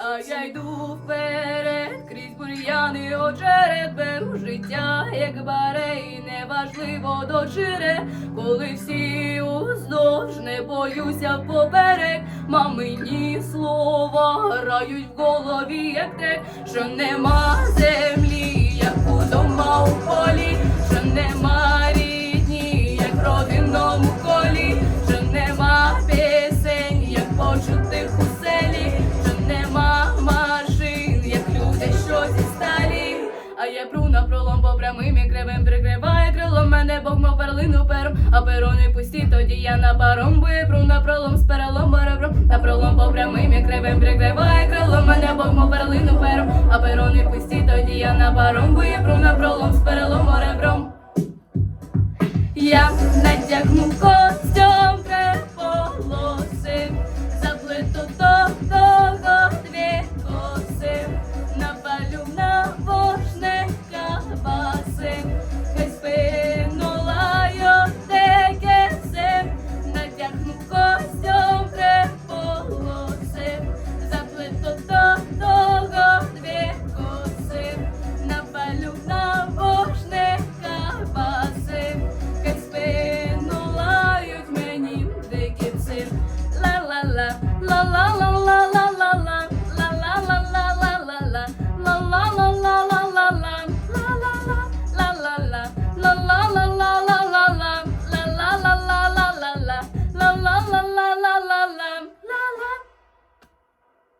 А я йду вперед, крізь бур'яни очерет, беру життя, як барей, неважливо до чере, коли всі уздовж не боюся поперек, мамині слова грають в голові, як те, що нема землі, як Я пру на пролом по прямим і кривим прикриває крилом. Мене Бог мов перлину пером, а перони пусті, тоді я на паром, бо я пру на пролом з перелом ребром, на пролом по прямим і кривим прикриває крилом. Мене Бог мов перлину пером, а перони пусті, тоді я на паром, я на пролом з перелом ребром. Я натягну кор Olá.